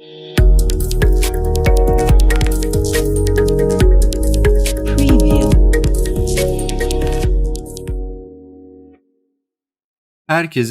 Herkese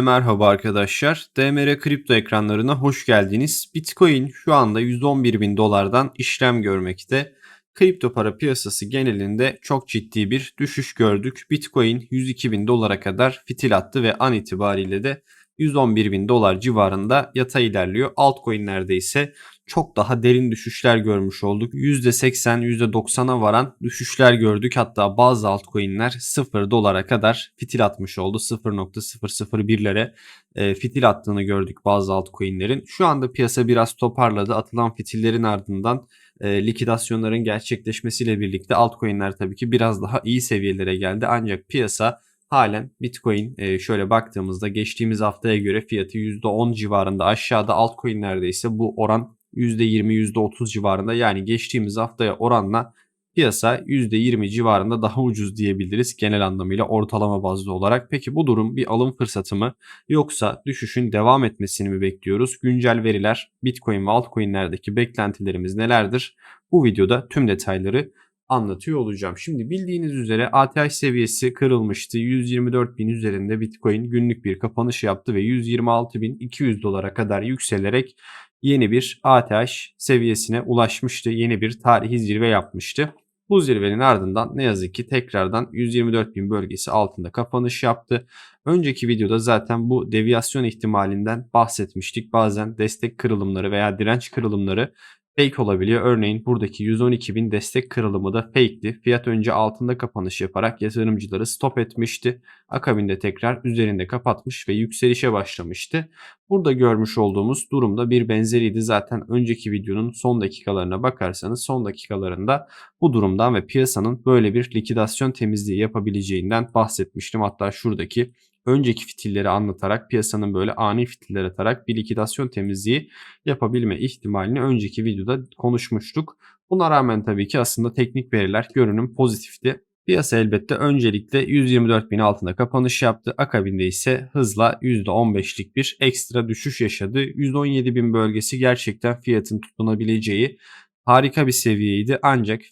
merhaba arkadaşlar. DMR kripto ekranlarına hoş geldiniz. Bitcoin şu anda 111 bin dolardan işlem görmekte. Kripto para piyasası genelinde çok ciddi bir düşüş gördük. Bitcoin 102 bin dolara kadar fitil attı ve an itibariyle de 111 bin dolar civarında yatay ilerliyor. Altcoin'lerde ise çok daha derin düşüşler görmüş olduk. %80, %90'a varan düşüşler gördük. Hatta bazı altcoin'ler 0 dolara kadar fitil atmış oldu. 0.001'lere e, fitil attığını gördük bazı altcoin'lerin. Şu anda piyasa biraz toparladı. Atılan fitillerin ardından e, likidasyonların gerçekleşmesiyle birlikte altcoin'ler tabii ki biraz daha iyi seviyelere geldi. Ancak piyasa halen Bitcoin e, şöyle baktığımızda geçtiğimiz haftaya göre fiyatı %10 civarında aşağıda altcoin'lerde ise bu oran %20 %30 civarında yani geçtiğimiz haftaya oranla piyasa %20 civarında daha ucuz diyebiliriz genel anlamıyla ortalama bazlı olarak. Peki bu durum bir alım fırsatı mı yoksa düşüşün devam etmesini mi bekliyoruz? Güncel veriler Bitcoin ve altcoin'lerdeki beklentilerimiz nelerdir? Bu videoda tüm detayları anlatıyor olacağım. Şimdi bildiğiniz üzere ATH seviyesi kırılmıştı. 124 bin üzerinde Bitcoin günlük bir kapanış yaptı ve 126 bin 200 dolara kadar yükselerek yeni bir ATH seviyesine ulaşmıştı. Yeni bir tarihi zirve yapmıştı. Bu zirvenin ardından ne yazık ki tekrardan 124 bin bölgesi altında kapanış yaptı. Önceki videoda zaten bu deviyasyon ihtimalinden bahsetmiştik. Bazen destek kırılımları veya direnç kırılımları fake olabiliyor. Örneğin buradaki 112 bin destek kırılımı da fake'ti. Fiyat önce altında kapanış yaparak yatırımcıları stop etmişti. Akabinde tekrar üzerinde kapatmış ve yükselişe başlamıştı. Burada görmüş olduğumuz durumda bir benzeriydi. Zaten önceki videonun son dakikalarına bakarsanız son dakikalarında bu durumdan ve piyasanın böyle bir likidasyon temizliği yapabileceğinden bahsetmiştim. Hatta şuradaki önceki fitilleri anlatarak piyasanın böyle ani fitiller atarak bir likidasyon temizliği yapabilme ihtimalini önceki videoda konuşmuştuk. Buna rağmen tabii ki aslında teknik veriler görünüm pozitifti. Piyasa elbette öncelikle 124 bin altında kapanış yaptı. Akabinde ise hızla %15'lik bir ekstra düşüş yaşadı. 117 bin bölgesi gerçekten fiyatın tutunabileceği harika bir seviyeydi. Ancak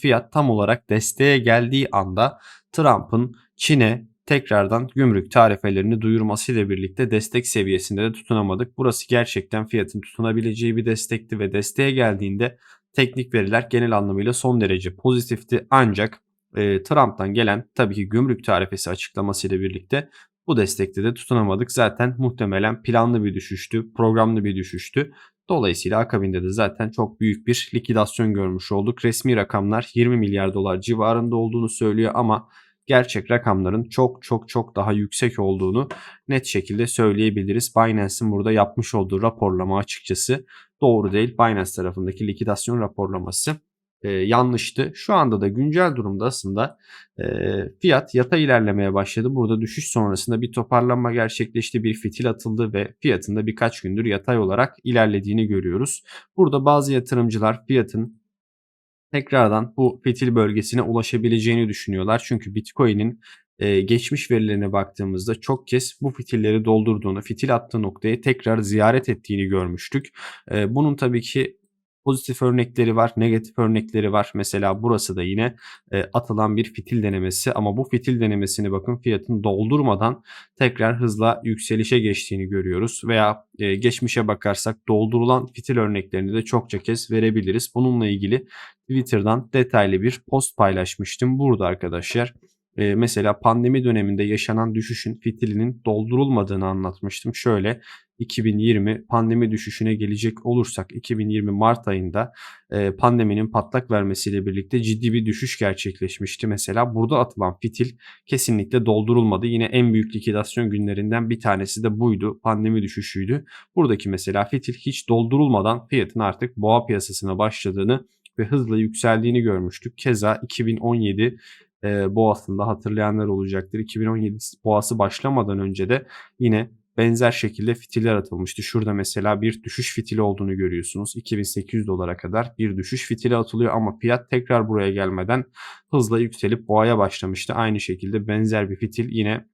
fiyat tam olarak desteğe geldiği anda Trump'ın Çin'e tekrardan gümrük tarifelerini duyurmasıyla birlikte destek seviyesinde de tutunamadık. Burası gerçekten fiyatın tutunabileceği bir destekti ve desteğe geldiğinde teknik veriler genel anlamıyla son derece pozitifti. Ancak e, Trump'tan gelen tabii ki gümrük tarifesi açıklamasıyla birlikte bu destekte de tutunamadık. Zaten muhtemelen planlı bir düşüştü, programlı bir düşüştü. Dolayısıyla akabinde de zaten çok büyük bir likidasyon görmüş olduk. Resmi rakamlar 20 milyar dolar civarında olduğunu söylüyor ama gerçek rakamların çok çok çok daha yüksek olduğunu net şekilde söyleyebiliriz. Binance'in burada yapmış olduğu raporlama açıkçası doğru değil. Binance tarafındaki likidasyon raporlaması e, yanlıştı. Şu anda da güncel durumda aslında e, fiyat yata ilerlemeye başladı. Burada düşüş sonrasında bir toparlanma gerçekleşti. Bir fitil atıldı ve fiyatında birkaç gündür yatay olarak ilerlediğini görüyoruz. Burada bazı yatırımcılar fiyatın tekrardan bu fitil bölgesine ulaşabileceğini düşünüyorlar. Çünkü Bitcoin'in e, geçmiş verilerine baktığımızda çok kez bu fitilleri doldurduğunu, fitil attığı noktayı tekrar ziyaret ettiğini görmüştük. E, bunun tabii ki pozitif örnekleri var, negatif örnekleri var. Mesela burası da yine e, atılan bir fitil denemesi ama bu fitil denemesini bakın fiyatın doldurmadan tekrar hızla yükselişe geçtiğini görüyoruz. Veya e, geçmişe bakarsak doldurulan fitil örneklerini de çokça kez verebiliriz. Bununla ilgili Twitter'dan detaylı bir post paylaşmıştım burada arkadaşlar. E, mesela pandemi döneminde yaşanan düşüşün fitilinin doldurulmadığını anlatmıştım. Şöyle 2020 pandemi düşüşüne gelecek olursak 2020 Mart ayında e, pandeminin patlak vermesiyle birlikte ciddi bir düşüş gerçekleşmişti. Mesela burada atılan fitil kesinlikle doldurulmadı. Yine en büyük likidasyon günlerinden bir tanesi de buydu. Pandemi düşüşüydü. Buradaki mesela fitil hiç doldurulmadan fiyatın artık boğa piyasasına başladığını ve hızla yükseldiğini görmüştük. Keza 2017 e, boğasında hatırlayanlar olacaktır. 2017 boğası başlamadan önce de yine benzer şekilde fitiller atılmıştı. Şurada mesela bir düşüş fitili olduğunu görüyorsunuz. 2800 dolara kadar bir düşüş fitili atılıyor ama fiyat tekrar buraya gelmeden hızla yükselip boğaya başlamıştı. Aynı şekilde benzer bir fitil yine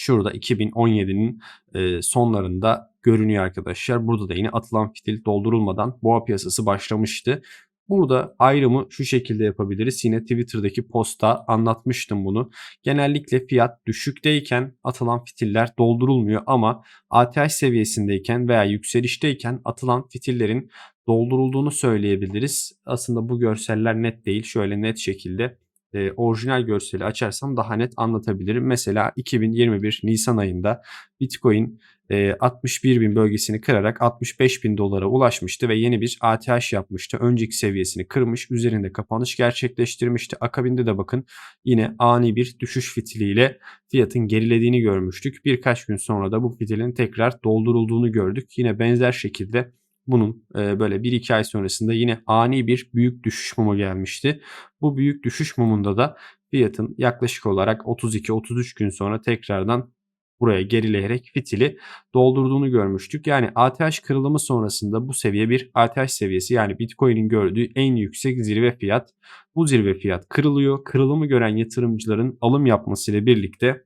Şurada 2017'nin e, sonlarında görünüyor arkadaşlar. Burada da yine atılan fitil doldurulmadan boğa piyasası başlamıştı. Burada ayrımı şu şekilde yapabiliriz. Yine Twitter'daki posta anlatmıştım bunu. Genellikle fiyat düşükteyken atılan fitiller doldurulmuyor ama ATH seviyesindeyken veya yükselişteyken atılan fitillerin doldurulduğunu söyleyebiliriz. Aslında bu görseller net değil. Şöyle net şekilde e, orijinal görseli açarsam daha net anlatabilirim. Mesela 2021 Nisan ayında Bitcoin e, 61 bin bölgesini kırarak 65 bin dolara ulaşmıştı ve yeni bir ATH yapmıştı. Önceki seviyesini kırmış, üzerinde kapanış gerçekleştirmişti. Akabinde de bakın yine ani bir düşüş fitiliyle fiyatın gerilediğini görmüştük. Birkaç gün sonra da bu fitilin tekrar doldurulduğunu gördük. Yine benzer şekilde bunun e, böyle 1-2 ay sonrasında yine ani bir büyük düşüş mumu gelmişti. Bu büyük düşüş mumunda da fiyatın yaklaşık olarak 32-33 gün sonra tekrardan buraya gerileyerek fitili doldurduğunu görmüştük. Yani ATH kırılımı sonrasında bu seviye bir ATH seviyesi yani Bitcoin'in gördüğü en yüksek zirve fiyat. Bu zirve fiyat kırılıyor. Kırılımı gören yatırımcıların alım yapmasıyla birlikte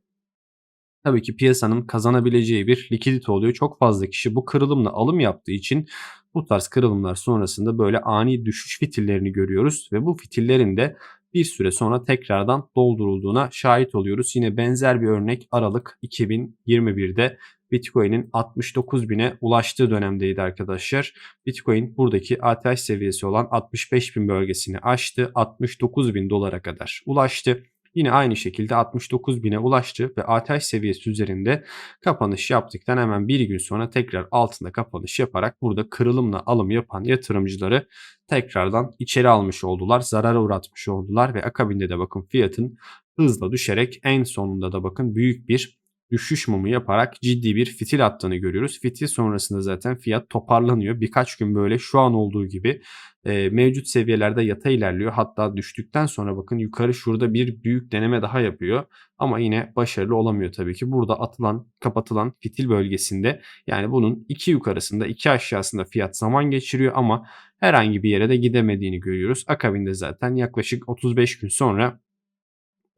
tabii ki piyasanın kazanabileceği bir likidite oluyor. Çok fazla kişi bu kırılımla alım yaptığı için bu tarz kırılımlar sonrasında böyle ani düşüş fitillerini görüyoruz ve bu fitillerin de bir süre sonra tekrardan doldurulduğuna şahit oluyoruz. Yine benzer bir örnek Aralık 2021'de Bitcoin'in 69 bine ulaştığı dönemdeydi arkadaşlar. Bitcoin buradaki ATH seviyesi olan 65 bin bölgesini aştı. 69 bin dolara kadar ulaştı. Yine aynı şekilde 69 bine ulaştı ve ATH seviyesi üzerinde kapanış yaptıktan hemen bir gün sonra tekrar altında kapanış yaparak burada kırılımla alım yapan yatırımcıları tekrardan içeri almış oldular. Zarara uğratmış oldular ve akabinde de bakın fiyatın hızla düşerek en sonunda da bakın büyük bir düşüş mumu yaparak ciddi bir fitil attığını görüyoruz. Fitil sonrasında zaten fiyat toparlanıyor. Birkaç gün böyle şu an olduğu gibi e, mevcut seviyelerde yata ilerliyor. Hatta düştükten sonra bakın yukarı şurada bir büyük deneme daha yapıyor. Ama yine başarılı olamıyor tabii ki. Burada atılan kapatılan fitil bölgesinde yani bunun iki yukarısında iki aşağısında fiyat zaman geçiriyor ama herhangi bir yere de gidemediğini görüyoruz. Akabinde zaten yaklaşık 35 gün sonra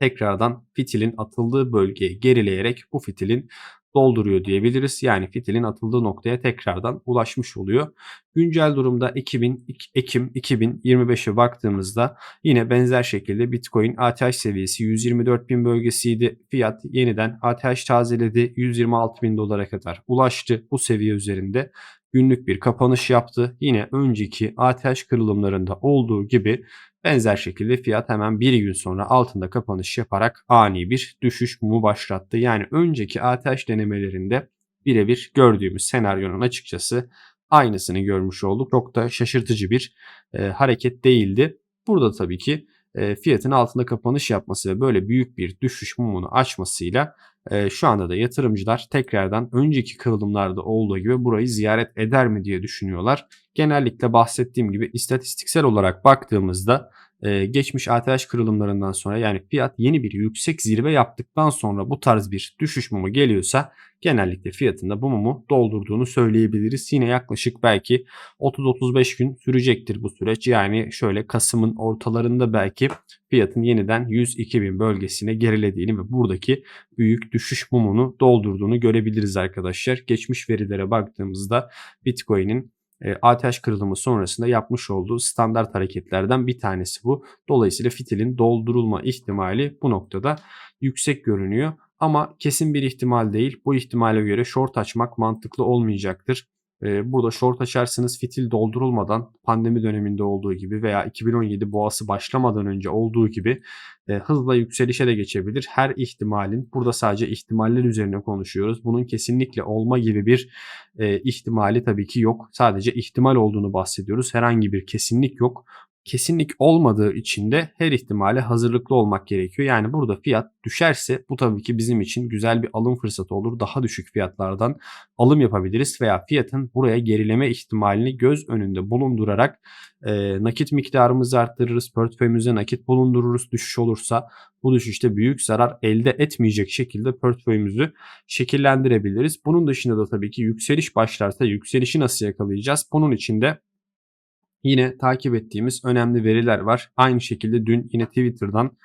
tekrardan fitilin atıldığı bölgeye gerileyerek bu fitilin dolduruyor diyebiliriz. Yani fitilin atıldığı noktaya tekrardan ulaşmış oluyor. Güncel durumda 2000, Ekim 2025'e baktığımızda yine benzer şekilde Bitcoin ATH seviyesi 124 bin bölgesiydi. Fiyat yeniden ATH tazeledi 126 bin dolara kadar ulaştı. Bu seviye üzerinde günlük bir kapanış yaptı. Yine önceki ATH kırılımlarında olduğu gibi Benzer şekilde fiyat hemen bir gün sonra altında kapanış yaparak ani bir düşüş mumu başlattı. Yani önceki ATH denemelerinde birebir gördüğümüz senaryonun açıkçası aynısını görmüş olduk. Çok da şaşırtıcı bir e, hareket değildi. Burada tabii ki e, fiyatın altında kapanış yapması ve böyle büyük bir düşüş mumunu açmasıyla e, şu anda da yatırımcılar tekrardan önceki kırılımlarda olduğu gibi burayı ziyaret eder mi diye düşünüyorlar. Genellikle bahsettiğim gibi istatistiksel olarak baktığımızda e, geçmiş ATH kırılımlarından sonra yani fiyat yeni bir yüksek zirve yaptıktan sonra bu tarz bir düşüş mumu geliyorsa genellikle fiyatında bu mumu doldurduğunu söyleyebiliriz. Yine yaklaşık belki 30-35 gün sürecektir bu süreç. Yani şöyle Kasım'ın ortalarında belki fiyatın yeniden 102 bin bölgesine gerilediğini ve buradaki büyük düşüş mumunu doldurduğunu görebiliriz arkadaşlar. Geçmiş verilere baktığımızda Bitcoin'in e, ATH kırılımı sonrasında yapmış olduğu standart hareketlerden bir tanesi bu. Dolayısıyla fitilin doldurulma ihtimali bu noktada yüksek görünüyor. Ama kesin bir ihtimal değil. Bu ihtimale göre short açmak mantıklı olmayacaktır. Burada short açarsınız fitil doldurulmadan pandemi döneminde olduğu gibi veya 2017 boğası başlamadan önce olduğu gibi e, hızla yükselişe de geçebilir. Her ihtimalin burada sadece ihtimaller üzerine konuşuyoruz. Bunun kesinlikle olma gibi bir ihtimali tabii ki yok. Sadece ihtimal olduğunu bahsediyoruz. Herhangi bir kesinlik yok kesinlik olmadığı için de her ihtimale hazırlıklı olmak gerekiyor. Yani burada fiyat düşerse bu tabii ki bizim için güzel bir alım fırsatı olur. Daha düşük fiyatlardan alım yapabiliriz veya fiyatın buraya gerileme ihtimalini göz önünde bulundurarak e, nakit miktarımızı arttırırız. Portföyümüze nakit bulundururuz. Düşüş olursa bu düşüşte büyük zarar elde etmeyecek şekilde portföyümüzü şekillendirebiliriz. Bunun dışında da tabii ki yükseliş başlarsa yükselişi nasıl yakalayacağız? Bunun için de yine takip ettiğimiz önemli veriler var. Aynı şekilde dün yine Twitter'dan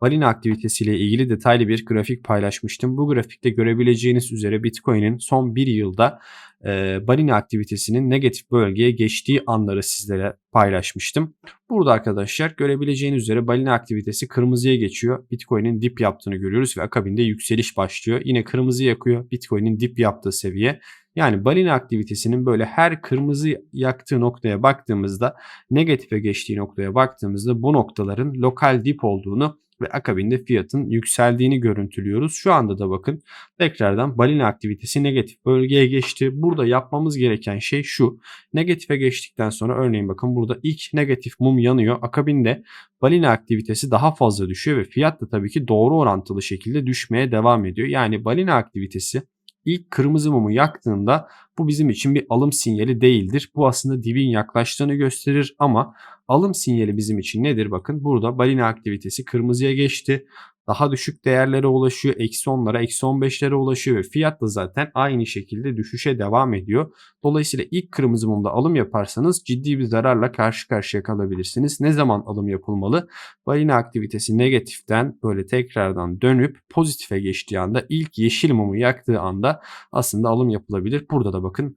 balina aktivitesiyle ilgili detaylı bir grafik paylaşmıştım. Bu grafikte görebileceğiniz üzere Bitcoin'in son bir yılda e, balina aktivitesinin negatif bölgeye geçtiği anları sizlere paylaşmıştım. Burada arkadaşlar görebileceğiniz üzere balina aktivitesi kırmızıya geçiyor. Bitcoin'in dip yaptığını görüyoruz ve akabinde yükseliş başlıyor. Yine kırmızı yakıyor Bitcoin'in dip yaptığı seviye. Yani balina aktivitesinin böyle her kırmızı yaktığı noktaya baktığımızda negatife geçtiği noktaya baktığımızda bu noktaların lokal dip olduğunu ve akabinde fiyatın yükseldiğini görüntülüyoruz. Şu anda da bakın tekrardan balina aktivitesi negatif bölgeye geçti. Burada yapmamız gereken şey şu. Negatife geçtikten sonra örneğin bakın burada ilk negatif mum yanıyor. Akabinde balina aktivitesi daha fazla düşüyor ve fiyat da tabii ki doğru orantılı şekilde düşmeye devam ediyor. Yani balina aktivitesi ilk kırmızı mumu yaktığında bu bizim için bir alım sinyali değildir. Bu aslında dibin yaklaştığını gösterir ama alım sinyali bizim için nedir? Bakın burada balina aktivitesi kırmızıya geçti daha düşük değerlere ulaşıyor. Eksi 10'lara, eksi 15'lere ulaşıyor ve fiyat da zaten aynı şekilde düşüşe devam ediyor. Dolayısıyla ilk kırmızı mumda alım yaparsanız ciddi bir zararla karşı karşıya kalabilirsiniz. Ne zaman alım yapılmalı? Balina aktivitesi negatiften böyle tekrardan dönüp pozitife geçtiği anda ilk yeşil mumu yaktığı anda aslında alım yapılabilir. Burada da bakın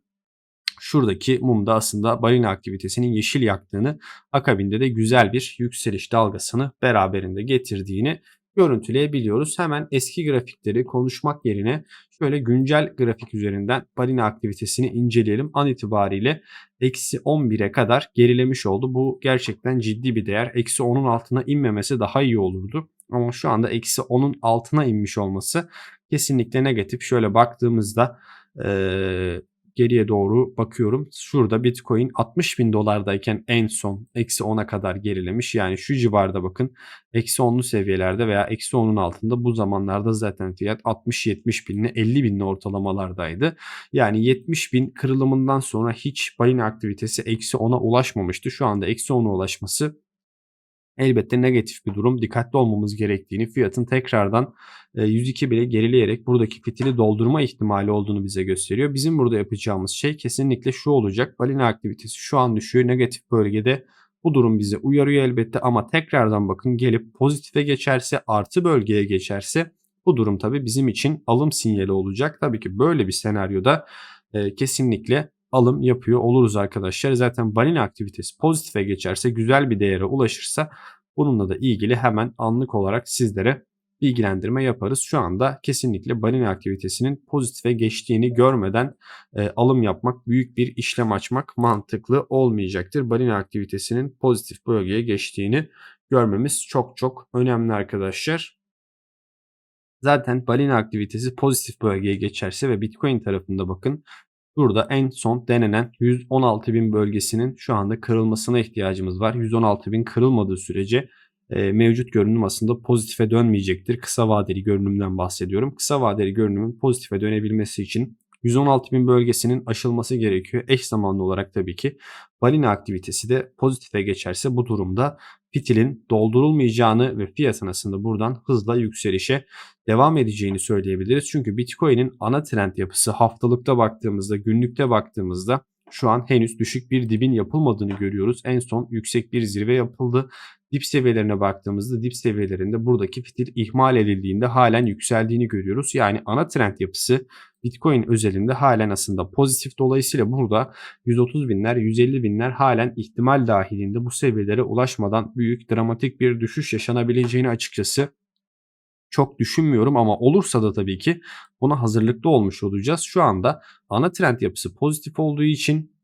şuradaki mumda aslında balina aktivitesinin yeşil yaktığını akabinde de güzel bir yükseliş dalgasını beraberinde getirdiğini görüntüleyebiliyoruz. Hemen eski grafikleri konuşmak yerine şöyle güncel grafik üzerinden balina aktivitesini inceleyelim. An itibariyle eksi 11'e kadar gerilemiş oldu. Bu gerçekten ciddi bir değer. Eksi 10'un altına inmemesi daha iyi olurdu. Ama şu anda eksi 10'un altına inmiş olması kesinlikle negatif. Şöyle baktığımızda geriye doğru bakıyorum. Şurada Bitcoin 60 bin dolardayken en son eksi 10'a kadar gerilemiş. Yani şu civarda bakın eksi 10'lu seviyelerde veya eksi 10'un altında bu zamanlarda zaten fiyat 60-70 binli 50 binli ortalamalardaydı. Yani 70 bin kırılımından sonra hiç balina aktivitesi eksi 10'a ulaşmamıştı. Şu anda eksi 10'a ulaşması elbette negatif bir durum. Dikkatli olmamız gerektiğini, fiyatın tekrardan 102 e, bile gerileyerek buradaki fitili doldurma ihtimali olduğunu bize gösteriyor. Bizim burada yapacağımız şey kesinlikle şu olacak. Balina aktivitesi şu an düşüyor. Negatif bölgede bu durum bize uyarıyor elbette ama tekrardan bakın gelip pozitife geçerse, artı bölgeye geçerse bu durum tabii bizim için alım sinyali olacak. Tabii ki böyle bir senaryoda e, kesinlikle alım yapıyor oluruz arkadaşlar. Zaten balina aktivitesi pozitife geçerse güzel bir değere ulaşırsa bununla da ilgili hemen anlık olarak sizlere bilgilendirme yaparız. Şu anda kesinlikle balina aktivitesinin pozitife geçtiğini görmeden e, alım yapmak, büyük bir işlem açmak mantıklı olmayacaktır. Balina aktivitesinin pozitif bölgeye geçtiğini görmemiz çok çok önemli arkadaşlar. Zaten balina aktivitesi pozitif bölgeye geçerse ve Bitcoin tarafında bakın Burada en son denenen 116.000 bölgesinin şu anda kırılmasına ihtiyacımız var. 116.000 kırılmadığı sürece e, mevcut görünüm aslında pozitife dönmeyecektir. Kısa vadeli görünümden bahsediyorum. Kısa vadeli görünümün pozitife dönebilmesi için 116.000 bölgesinin aşılması gerekiyor. Eş zamanlı olarak tabii ki balina aktivitesi de pozitife geçerse bu durumda fitilin doldurulmayacağını ve fiyatın aslında buradan hızla yükselişe devam edeceğini söyleyebiliriz. Çünkü Bitcoin'in ana trend yapısı haftalıkta baktığımızda, günlükte baktığımızda şu an henüz düşük bir dibin yapılmadığını görüyoruz. En son yüksek bir zirve yapıldı. Dip seviyelerine baktığımızda dip seviyelerinde buradaki fitil ihmal edildiğinde halen yükseldiğini görüyoruz. Yani ana trend yapısı Bitcoin özelinde halen aslında pozitif. Dolayısıyla burada 130 binler, 150 binler halen ihtimal dahilinde bu seviyelere ulaşmadan büyük dramatik bir düşüş yaşanabileceğini açıkçası çok düşünmüyorum ama olursa da tabii ki buna hazırlıklı olmuş olacağız. Şu anda ana trend yapısı pozitif olduğu için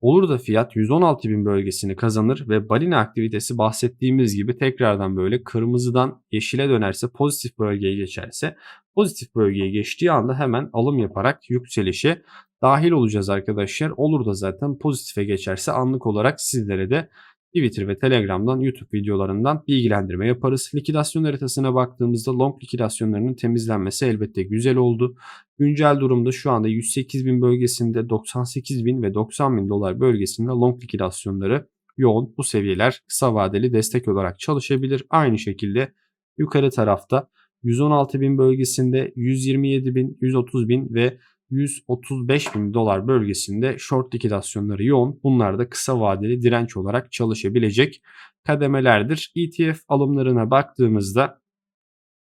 Olur da fiyat 116 bin bölgesini kazanır ve balina aktivitesi bahsettiğimiz gibi tekrardan böyle kırmızıdan yeşile dönerse pozitif bölgeye geçerse pozitif bölgeye geçtiği anda hemen alım yaparak yükselişe dahil olacağız arkadaşlar. Olur da zaten pozitife geçerse anlık olarak sizlere de Twitter ve Telegram'dan YouTube videolarından bilgilendirme yaparız. Likidasyon haritasına baktığımızda long likidasyonlarının temizlenmesi elbette güzel oldu. Güncel durumda şu anda 108 bin bölgesinde 98 bin ve 90 bin dolar bölgesinde long likidasyonları yoğun. Bu seviyeler kısa vadeli destek olarak çalışabilir. Aynı şekilde yukarı tarafta 116 bin bölgesinde 127 bin, 130 bin ve 135 bin dolar bölgesinde short likidasyonları yoğun. Bunlar da kısa vadeli direnç olarak çalışabilecek kademelerdir. ETF alımlarına baktığımızda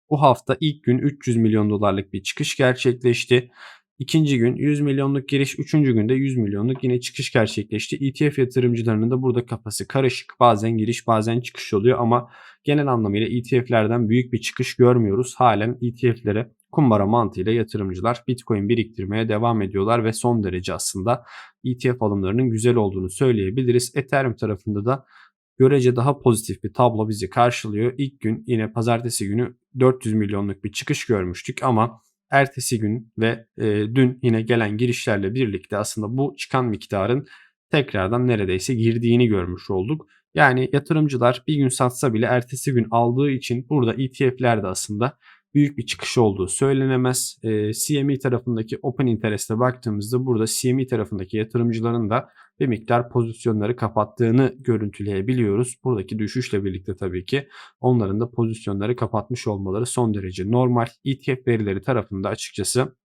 bu hafta ilk gün 300 milyon dolarlık bir çıkış gerçekleşti. İkinci gün 100 milyonluk giriş, üçüncü günde 100 milyonluk yine çıkış gerçekleşti. ETF yatırımcılarının da burada kafası karışık. Bazen giriş bazen çıkış oluyor ama genel anlamıyla ETF'lerden büyük bir çıkış görmüyoruz. Halen ETF'lere kumbara mantığıyla yatırımcılar Bitcoin biriktirmeye devam ediyorlar ve son derece aslında ETF alımlarının güzel olduğunu söyleyebiliriz. Ethereum tarafında da görece daha pozitif bir tablo bizi karşılıyor. İlk gün yine pazartesi günü 400 milyonluk bir çıkış görmüştük ama ertesi gün ve e, dün yine gelen girişlerle birlikte aslında bu çıkan miktarın tekrardan neredeyse girdiğini görmüş olduk. Yani yatırımcılar bir gün satsa bile ertesi gün aldığı için burada ETF'lerde aslında büyük bir çıkış olduğu söylenemez. E, CME tarafındaki Open Interest'e baktığımızda burada CME tarafındaki yatırımcıların da bir miktar pozisyonları kapattığını görüntüleyebiliyoruz. Buradaki düşüşle birlikte tabii ki onların da pozisyonları kapatmış olmaları son derece normal. ETF verileri tarafında açıkçası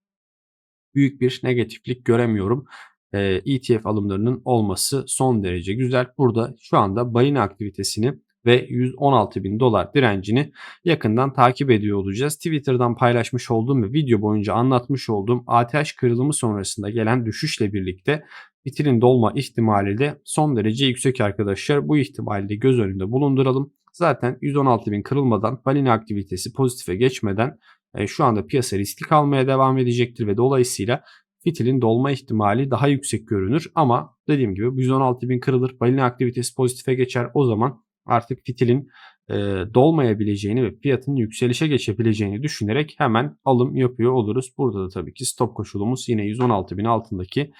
büyük bir negatiflik göremiyorum. ETF alımlarının olması son derece güzel. Burada şu anda balina aktivitesini ve 116 bin dolar direncini yakından takip ediyor olacağız. Twitter'dan paylaşmış olduğum ve video boyunca anlatmış olduğum ATH kırılımı sonrasında gelen düşüşle birlikte bitirin dolma ihtimali de son derece yüksek arkadaşlar. Bu ihtimali de göz önünde bulunduralım. Zaten 116 bin kırılmadan balina aktivitesi pozitife geçmeden e, şu anda piyasa riskli kalmaya devam edecektir ve dolayısıyla fitilin dolma ihtimali daha yüksek görünür. Ama dediğim gibi 116 bin kırılır balina aktivitesi pozitife geçer o zaman artık fitilin e, dolmayabileceğini ve fiyatın yükselişe geçebileceğini düşünerek hemen alım yapıyor oluruz. Burada da tabii ki stop koşulumuz yine 116 bin altındaki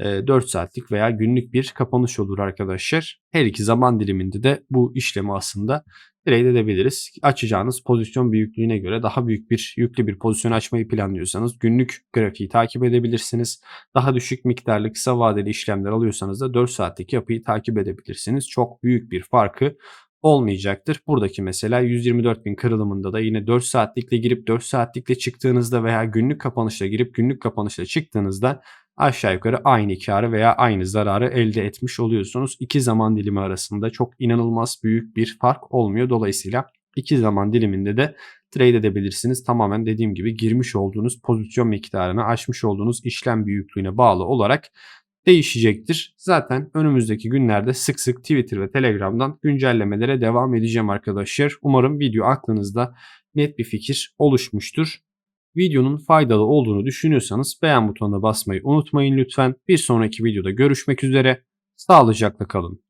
4 saatlik veya günlük bir kapanış olur arkadaşlar. Her iki zaman diliminde de bu işlemi aslında trade edebiliriz. Açacağınız pozisyon büyüklüğüne göre daha büyük bir yüklü bir pozisyon açmayı planlıyorsanız günlük grafiği takip edebilirsiniz. Daha düşük miktarlı kısa vadeli işlemler alıyorsanız da 4 saatlik yapıyı takip edebilirsiniz. Çok büyük bir farkı olmayacaktır. Buradaki mesela 124 bin kırılımında da yine 4 saatlikle girip 4 saatlikle çıktığınızda veya günlük kapanışla girip günlük kapanışla çıktığınızda aşağı yukarı aynı karı veya aynı zararı elde etmiş oluyorsunuz. İki zaman dilimi arasında çok inanılmaz büyük bir fark olmuyor. Dolayısıyla iki zaman diliminde de trade edebilirsiniz. Tamamen dediğim gibi girmiş olduğunuz pozisyon miktarına, açmış olduğunuz işlem büyüklüğüne bağlı olarak değişecektir. Zaten önümüzdeki günlerde sık sık Twitter ve Telegram'dan güncellemelere devam edeceğim arkadaşlar. Umarım video aklınızda net bir fikir oluşmuştur. Videonun faydalı olduğunu düşünüyorsanız beğen butonuna basmayı unutmayın lütfen. Bir sonraki videoda görüşmek üzere. Sağlıcakla kalın.